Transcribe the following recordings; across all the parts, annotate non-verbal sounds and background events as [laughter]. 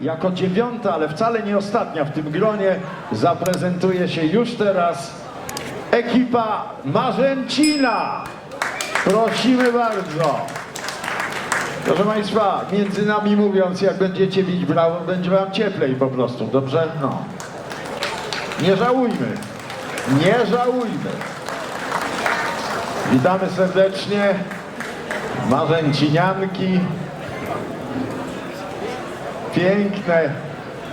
Jako dziewiąta, ale wcale nie ostatnia w tym gronie zaprezentuje się już teraz ekipa Marzęcina. Prosimy bardzo. Proszę Państwa, między nami mówiąc, jak będziecie bić brawo, będzie Wam cieplej po prostu, dobrze? No. Nie żałujmy. Nie żałujmy. Witamy serdecznie Marzęcinianki. Piękne.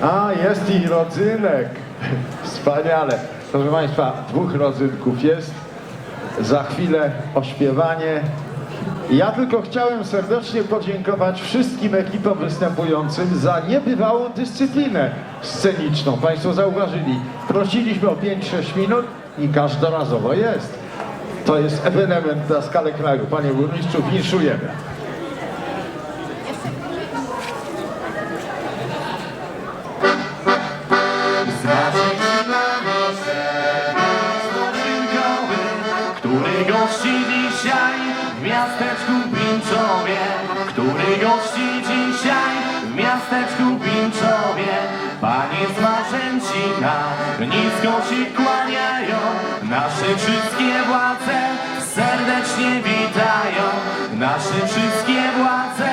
A, jest i rodzynek. [laughs] Wspaniale. Proszę Państwa, dwóch rodzynków jest. Za chwilę ośpiewanie. Ja tylko chciałem serdecznie podziękować wszystkim ekipom występującym za niebywałą dyscyplinę sceniczną. Państwo zauważyli, prosiliśmy o 5-6 minut i każdorazowo jest. To jest ewenement na skalę kraju. Panie burmistrzu, winszujemy. Gości dzisiaj w miasteczku Pińczowie Który gości dzisiaj w miasteczku Pińczowie Panie z Marzęcina nisko się kłaniają Nasze wszystkie władze serdecznie witają. Nasze wszystkie władze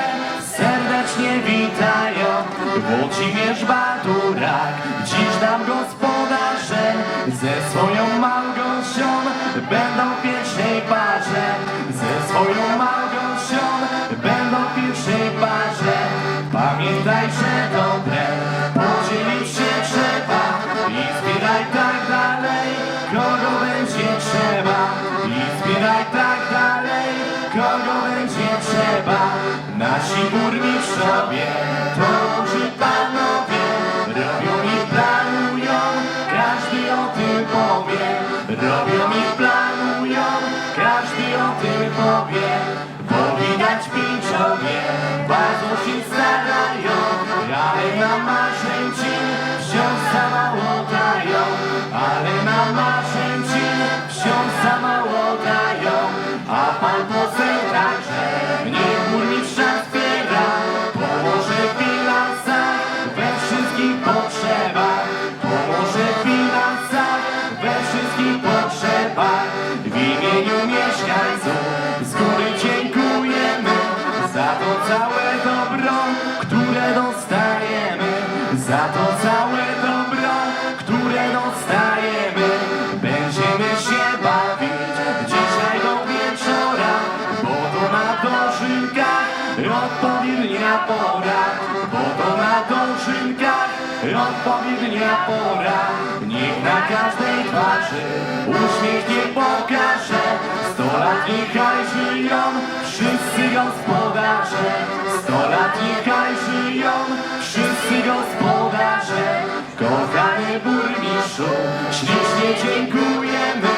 serdecznie witają. Włodzimierz Baturak, dziś nam gospodarze Nasi burmistrzowie, duży panowie. Robią i planują, każdy o tym powie. Robią i planują, każdy o tym powie Bo to na dożynkach odpowiednia pora. Niech na każdej twarzy uśmiech nie pokaże. Sto lat niechaj żyją wszyscy gospodarze Sto lat niechaj żyją wszyscy gospodarze Kochany burmistrzu, ślicznie dziękujemy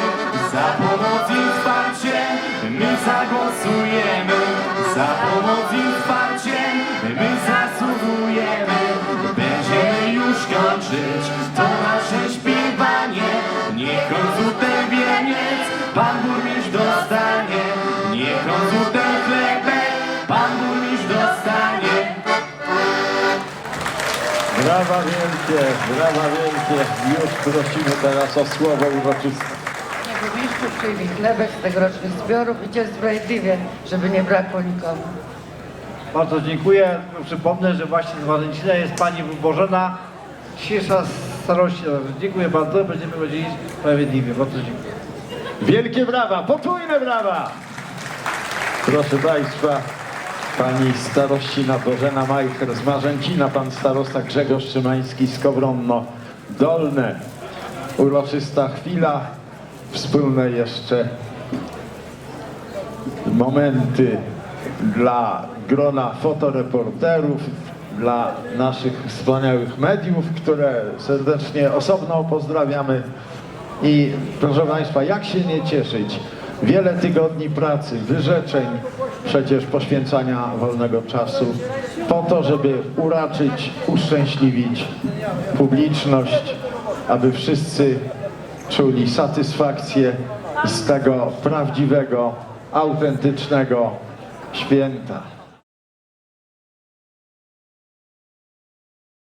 Za pomoc i wsparcie. My zagłosujemy Za pomoc i wsparcie Końcu ten chlebek pan burmistrz dostanie Brawa wielkie, brawa wielkie. Już prosimy teraz o słowo uroczyste. Panie burmistrzu przyjmij chlebek z tegorocznych zbiorów i cię sprawiedliwie, żeby nie brakło nikomu. Bardzo dziękuję. Przypomnę, że właśnie z Warzęcina jest Pani Bożena, dzisiejsza starość. Dziękuję bardzo. Będziemy chodzili sprawiedliwie. Bardzo dziękuję. Wielkie brawa, potrójne brawa! Proszę Państwa, Pani starościna Bożena Majcher z Marzęcina, Pan starosta Grzegorz Szymański z Kowronno Dolne. Uroczysta chwila, wspólne jeszcze momenty dla grona fotoreporterów, dla naszych wspaniałych mediów, które serdecznie osobno pozdrawiamy. I proszę Państwa, jak się nie cieszyć? Wiele tygodni pracy, wyrzeczeń, przecież poświęcania wolnego czasu po to, żeby uraczyć, uszczęśliwić publiczność, aby wszyscy czuli satysfakcję z tego prawdziwego, autentycznego święta.